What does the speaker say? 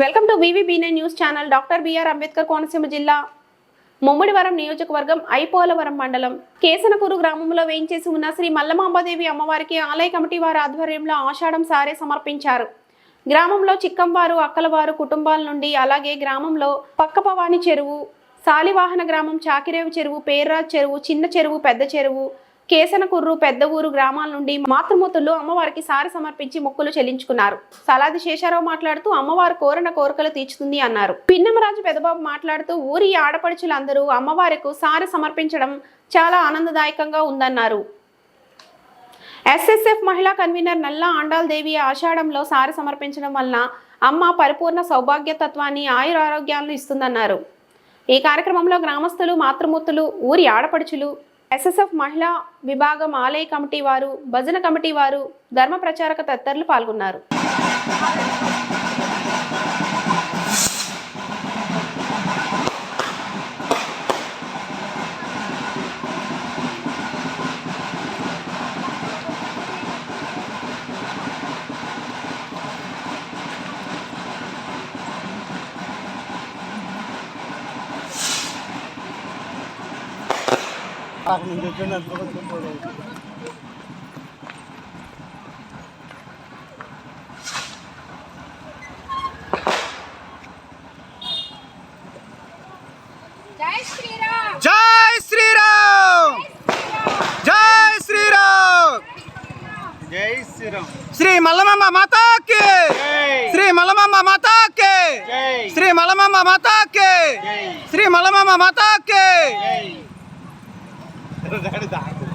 Welcome to వివిబీనే news channel. Doctor BR Ambedkar Konaseema జిల్లా ముమ్మిడివరం నియోజకవర్గం ఐపోలవరం మండలం కేసనకూరు గ్రామంలో వేయించేసి ఉన్న శ్రీ మల్లమాంబాదేవి అమ్మవారికి ఆలయ కమిటీ వారి ఆధ్వర్యంలో ఆషాఢం సారే సమర్పించారు. గ్రామంలో చిక్కంవారు అక్కలవారు కుటుంబాల నుండి అలాగే గ్రామంలో పక్కపవాని చెరువు సాలివాహన గ్రామం చాకిరేవు చెరువు పేర్రాజ్ చెరువు చిన్న చెరువు పెద్ద చెరువు కేసనకుర్రు పెద్ద ఊరు గ్రామాల నుండి మాతృమూతులు అమ్మవారికి సారి సమర్పించి మొక్కులు చెల్లించుకున్నారు. సలాది శేషారావు మాట్లాడుతూ అమ్మవారు కోరిన కోరికలు తీర్చుతుంది అన్నారు. పిన్నమరాజు పెదబాబు మాట్లాడుతూ ఊరి ఆడపడుచులందరూ అమ్మవారికి సారి సమర్పించడం చాలా ఆనందదాయకంగా ఉందన్నారు. ఎస్ఎస్ఎఫ్ మహిళా కన్వీనర్ నల్లా ఆండాల్ దేవి ఆషాఢంలో సారి సమర్పించడం వలన అమ్మ పరిపూర్ణ సౌభాగ్యతత్వాన్ని ఆయురారోగ్యాలను ఇస్తుందన్నారు. ఈ కార్యక్రమంలో గ్రామస్తులు మాతృమూర్తులు ఊరి ఆడపడుచులు ఎస్ఎస్ఎఫ్ మహిళా విభాగం ఆలయ కమిటీ వారు భజన కమిటీ వారు ధర్మ ప్రచారక తదితరులు పాల్గొన్నారు. जय श्री राम जय श्री राम जय श्री राम श्री मलमम्मा माता के। श्री मलमम्मा माता के। श्री मलमम्मा माता के। श्री मलमम्मा माता É realidade.